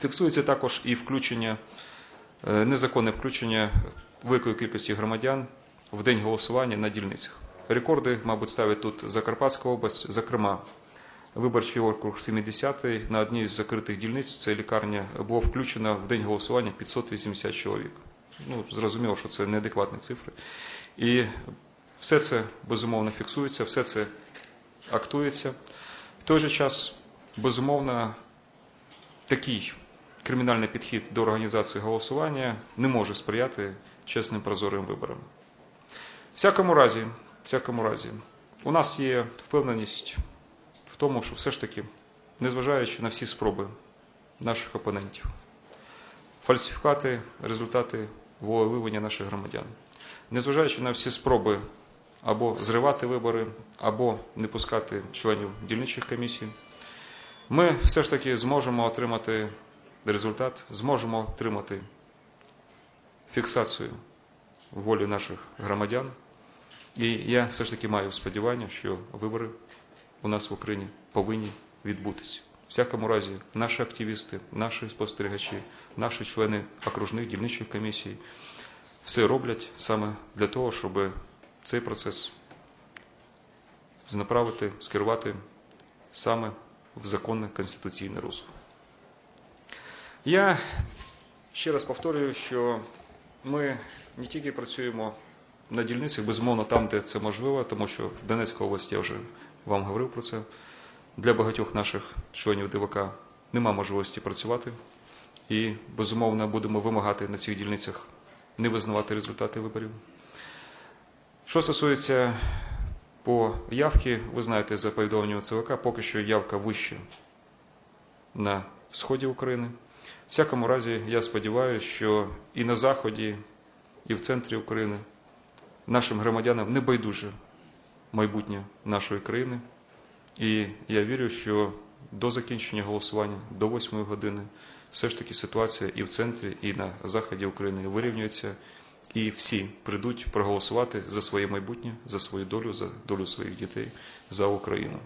Фіксується також і включення, е, незаконне включення великої кількості громадян в день голосування на дільницях. Рекорди, мабуть, ставить тут Закарпатська область, зокрема, виборчий округ 70-й на одній з закритих дільниць, це лікарня, було включено в день голосування 580 чоловік. Ну, зрозуміло, що це неадекватні цифри. І все це безумовно фіксується, все це актується. В той же час, безумовно, такий кримінальний підхід до організації голосування не може сприяти чесним прозорим виборам. Всякому разі, всякому разі, у нас є впевненість в тому, що все ж таки, незважаючи на всі спроби наших опонентів, фальсифікати результати волевиявлення наших громадян, незважаючи на всі спроби або зривати вибори, або не пускати членів дільничих комісій, ми все ж таки зможемо отримати результат, зможемо отримати фіксацію волі наших громадян. І я все ж таки маю сподівання, що вибори у нас в Україні повинні відбутися. В всякому разі, наші активісти, наші спостерігачі, наші члени окружних дільничих комісій все роблять саме для того, щоб цей процес знаправити, скерувати саме в законне конституційне русло. Я ще раз повторюю, що ми не тільки працюємо на дільницях, безумовно, там, де це можливо, тому що в Донецькій області я вже вам говорив про це. Для багатьох наших членів ДВК нема можливості працювати. І, безумовно, будемо вимагати на цих дільницях не визнавати результати виборів. Що стосується по явки, ви знаєте, за повідомленням ЦВК, поки що явка вища на сході України. Всякому разі, я сподіваюся, що і на Заході, і в центрі України нашим громадянам не байдуже майбутнє нашої країни. І я вірю, що до закінчення голосування, до 8 години, все ж таки ситуація і в центрі, і на заході України вирівнюється, і всі прийдуть проголосувати за своє майбутнє, за свою долю, за долю своїх дітей, за Україну.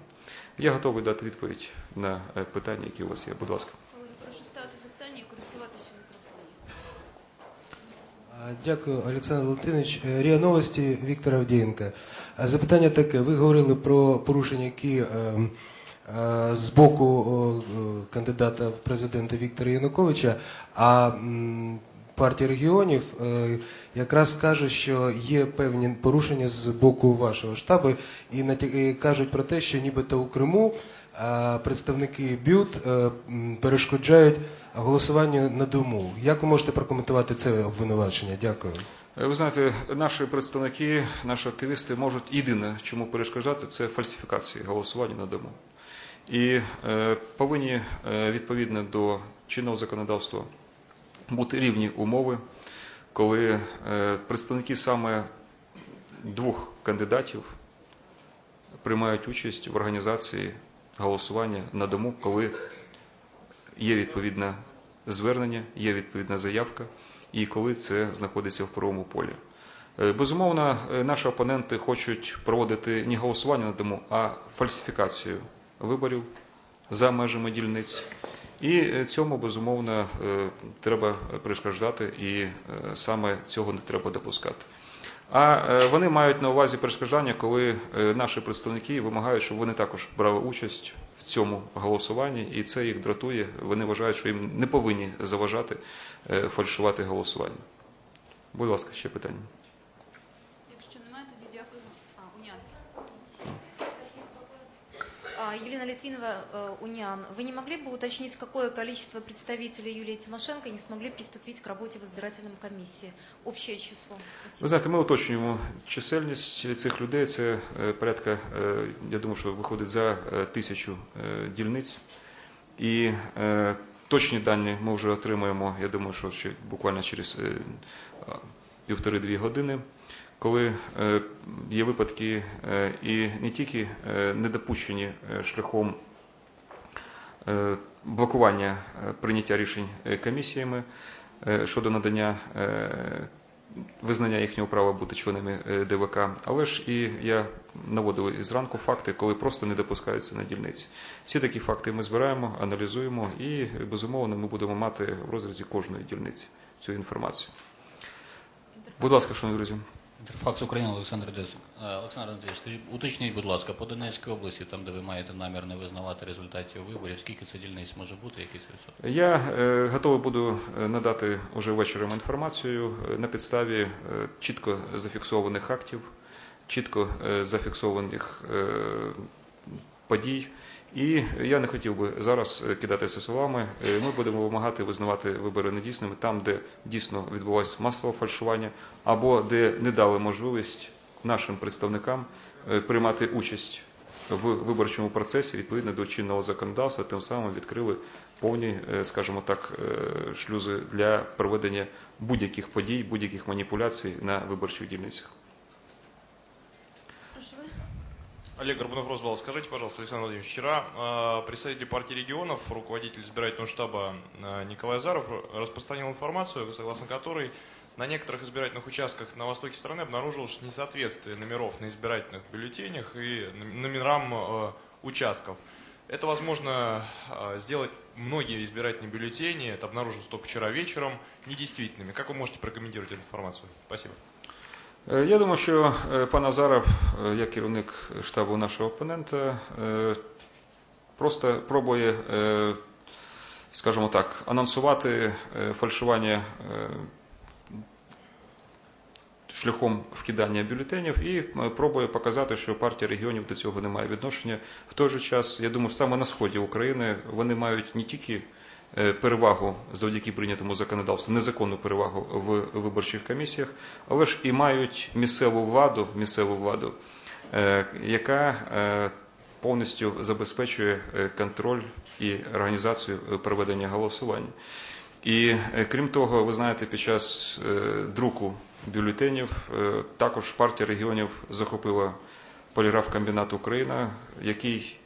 Я готовий дати відповідь на е, питання, які у вас є. Будь ласка. Прошу ставити запитання і користуватися мікрофоном. Дякую, Олександр Валентинович. Е, РІА Новості Віктор Авдієнко. А Запитання таке. Ви говорили про порушення, які е, е, з боку е, кандидата в президенти Віктора Януковича, а партія регіонів е, якраз каже, що є певні порушення з боку вашого штабу і кажуть про те, що нібито у Криму представники БЮТ е, перешкоджають голосуванню на дому. Як ви можете прокоментувати це обвинувачення? Дякую. Е, Ви знаєте, наші представники, наші активісти можуть єдине, чому перешкоджати, це фальсифікації голосування на дому. І е, повинні е, відповідно до чинного законодавства бути рівні умови, коли е, представники саме двох кандидатів приймають участь в організації голосування на дому, коли є відповідне звернення, є відповідна заявка, і коли це знаходиться в правовому полі. Е, Безумовно, е, наші опоненти хочуть проводити не голосування на дому, а фальсифікацію виборів за межами дільниць. І е, цьому безумовно треба перешкоджати, і саме цього не треба допускати. А е, вони мають на увазі перешкоджання, коли е, наші представники вимагають, щоб вони також брали участь в цьому голосуванні, і це їх дратує. Вони вважають, що їм не повинні заважати е, фальшувати голосування. Будь ласка, ще питання. Якщо немає, тоді дякую. А, Унян. А, Елена Литвинова, э, УНИАН, вы не могли бы уточнить, какое количество представителей Юлии Тимошенко не смогли приступить к работе в избирательной комиссии? Общее число. Ви Спасибо. знаєте, ми уточнюємо чисельність цих людей. Це е, порядка, е, я думаю, що виходить за е, тисячу е, дільниць. І е, точні дані ми вже отримаємо, я думаю, що ще буквально через е, а, півтори-дві години, коли е, є випадки е, і не тільки е, недопущені шляхом блокування прийняття рішень комісіями щодо надання визнання їхнього права бути членами ДВК, але ж і я наводив і зранку факти, коли просто не допускаються на дільниці. Всі такі факти ми збираємо, аналізуємо і безумовно ми будемо мати в розрізі кожної дільниці цю інформацію. Будь ласка, шановні друзі. Інтерфакс України Олександр Десик. Е, Олександр Андрійович, уточніть, будь ласка, по Донецькій області, там, де ви маєте намір не визнавати результатів виборів, скільки це дільниць може бути, який це відсоток? Я е, готовий буду е, надати уже вечором інформацію е, на підставі е, чітко зафіксованих актів, чітко е, зафіксованих е, подій. І я не хотів би зараз е, кидатися словами. Е, Ми будемо вимагати визнавати вибори недійсними там, де дійсно відбулося масове фальшування, або де не дали можливість нашим представникам е, приймати участь в виборчому процесі відповідно до чинного законодавства, тим самим відкрили повні, скажімо так, шлюзи для проведення будь-яких подій, будь-яких маніпуляцій на виборчих дільницях. Прошу ви. Олег Горбунов, Росбал, скажите, пожалуйста, Александр Владимирович, вчера э, представитель партии регионов, руководитель избирательного штаба э, Николай Азаров распространил информацию, согласно которой на некоторых избирательных участках на востоке страны обнаружилось несоответствие номеров на избирательных бюллетенях и номерам э, участков. Это возможно сделать многие избирательные бюллетени, это обнаружилось только вчера вечером, недействительными. Как вы можете прокомментировать эту информацию? Спасибо. Е, Я думаю, що е, пан Азаров, е, як керівник штабу нашого опонента, просто пробує, скажімо так, анонсувати фальшування шляхом вкидання бюлетенів і е, пробує показати, що партія регіонів до цього не має відношення. В той же час, я думаю, саме на сході України вони мають не тільки е, перевагу завдяки прийнятому законодавству, незаконну перевагу в виборчих комісіях, але ж і мають місцеву владу, місцеву владу, е, яка повністю забезпечує контроль і організацію проведення голосування. І е, крім того, ви знаєте, під час е, друку бюлетенів е, також партія регіонів захопила поліграф комбінат Україна, який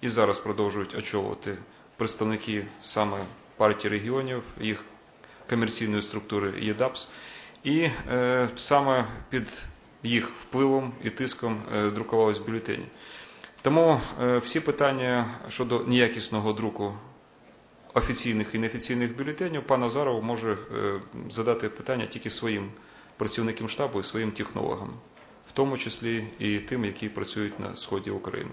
і зараз продовжують очолювати представники саме партії регіонів, їх комерційної структури ЄДАПС. І саме під їх впливом і тиском е, друкувались бюлетені. Тому всі питання щодо неякісного друку офіційних і неофіційних бюлетенів пан Азаров може е, задати питання тільки своїм працівникам штабу і своїм технологам, в тому числі і тим, які працюють на сході України.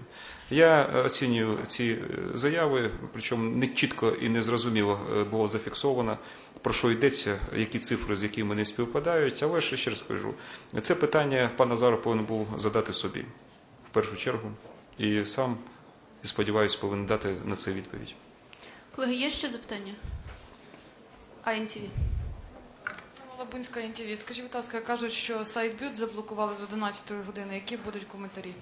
Я е, оцінюю ці е, заяви, причому не чітко і не зрозуміло е, було зафіксовано. Про що йдеться, які цифри, з якими не співпадають, але ще раз кажу, це питання пан Назаров повинен був задати собі в першу чергу, і сам, сподіваюся, повинен дати на це відповідь. Колеги, є ще запитання? АНТВ. Лабунська НТВ. Скажіть, будь ласка, кажуть, що сайт бют заблокували з 11 години. Які будуть коментарі?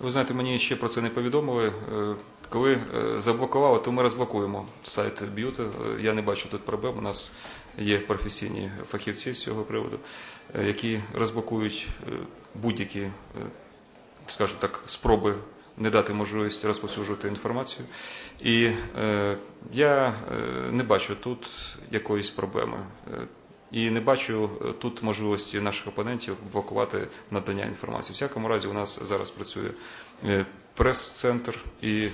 Ви знаєте, мені ще про це не повідомили. Е, Коли е, заблокували, то ми розблокуємо сайт Б'юта. Е, Я не бачу тут проблем. У нас є професійні фахівці з цього приводу, які розблокують будь-які, скажімо так, спроби не дати можливість розповсюджувати інформацію. І е, я е, не бачу тут якоїсь проблеми. Е, І не бачу е, тут можливості наших опонентів блокувати надання інформації. В всякому разі, у нас зараз працює прес-центр і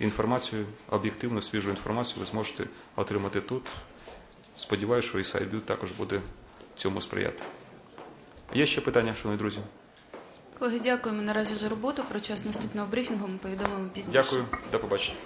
інформацію, об'єктивну, свіжу інформацію ви зможете отримати тут. Сподіваюся, що і сайбют також буде цьому сприяти. Є ще питання, шановні друзі? Колеги, дякуємо наразі за роботу. Про час наступного брифінгу ми повідомимо пізніше. Дякую, до побачення.